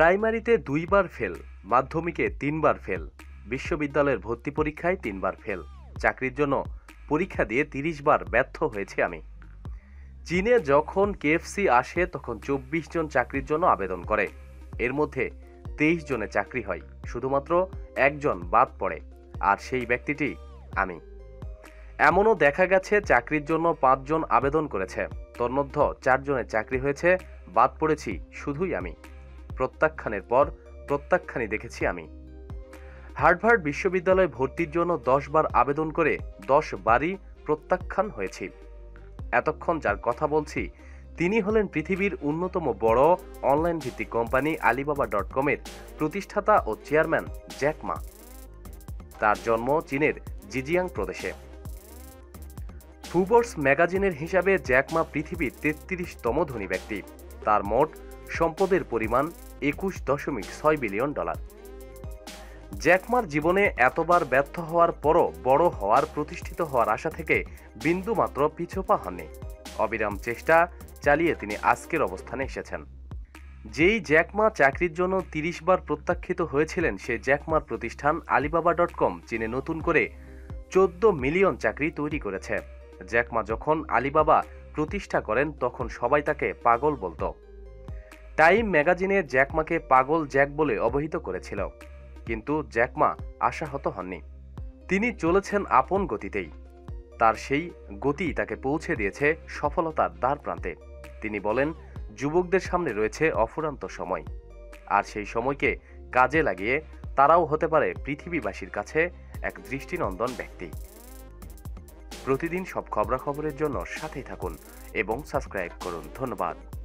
প্রাইমারিতে দুইবার ফেল, মাধ্যমিকে তিনবার ফেল, বিশ্ববিদ্যালয়ের ভর্তি পরীক্ষায় তিনবার ফেল। চাকরির জন্য পরীক্ষা দিয়ে তিরিশ বার ব্যর্থ হয়েছি আমি। চীনে যখন কেএফসি আসে, তখন চব্বিশ জন চাকরির জন্য আবেদন করে। এর মধ্যে তেইশ জনে চাকরি হয়, শুধুমাত্র একজন বাদ পড়ে, আর সেই ব্যক্তিটি আমি। এমনও দেখা গেছে, চাকরির জন্য পাঁচজন আবেদন করেছে। তন্মধ্য চারজনের চাকরি হয়েছে, বাদ পড়েছি শুধুই আমি। প্রত্যাখ্যানের পর প্রত্যাখ্যানই দেখেছি আমি। হার্ভার্ড বিশ্ববিদ্যালয়ে ভর্তির জন্য দশ বার আবেদন করে দশ বারই প্রত্যাখ্যান হয়েছি। এতক্ষণ যার কথা বলছি, তিনি হলেন পৃথিবীর অন্যতম বড় অনলাইন ভিত্তিক কোম্পানি আলিবাবা ডট কমের প্রতিষ্ঠাতা ও চেয়ারম্যান জ্যাকমা তার জন্ম চীনের জিজিয়াং প্রদেশে। ফুবর্স ম্যাগাজিনের হিসাবে জ্যাকমা পৃথিবীর তেত্রিশতম ধনী ব্যক্তি। তার মোট সম্পদের পরিমাণ একুশ দশমিক ছয় বিলিয়ন ডলার। জ্যাকমার জীবনে এতবার ব্যর্থ হওয়ার পরও বড় হওয়ার প্রতিষ্ঠিত হওয়ার আশা থেকে বিন্দুমাত্র পিছপা হননি। অবিরাম চেষ্টা চালিয়ে তিনি আজকের অবস্থানে এসেছেন। যেই জ্যাকমা চাকরির জন্য তিরিশ বার প্রত্যাখ্যিত হয়েছিলেন, সে জ্যাকমার প্রতিষ্ঠান আলিবাবা ডট কম, চীনে নতুন করে চোদ্দ মিলিয়ন চাকরি তৈরি করেছে। জ্যাকমা যখন আলিবাবা প্রতিষ্ঠা করেন, তখন সবাই তাকে পাগল বলতো। টাইম ম্যাগাজিনে জ্যাকমাকে পাগল জ্যাক বলে অবহিত করেছিল। কিন্তু জ্যাকমা আশাহত হননি। তিনি চলেছেন আপন গতিতেই। তার সেই গতি তাকে পৌঁছে দিয়েছে সফলতার দ্বার প্রান্তে। তিনি বলেন, যুবকদের সামনে রয়েছে অফুরান্ত সময়। আর সেই সময়কে কাজে লাগিয়ে তারাও হতে পারে পৃথিবীবাসীর কাছে এক দৃষ্টিনন্দন ব্যক্তি। প্রতিদিন সব খবরাখবরের জন্য সাথেই থাকুন এবং সাবস্ক্রাইব করুন। ধন্যবাদ।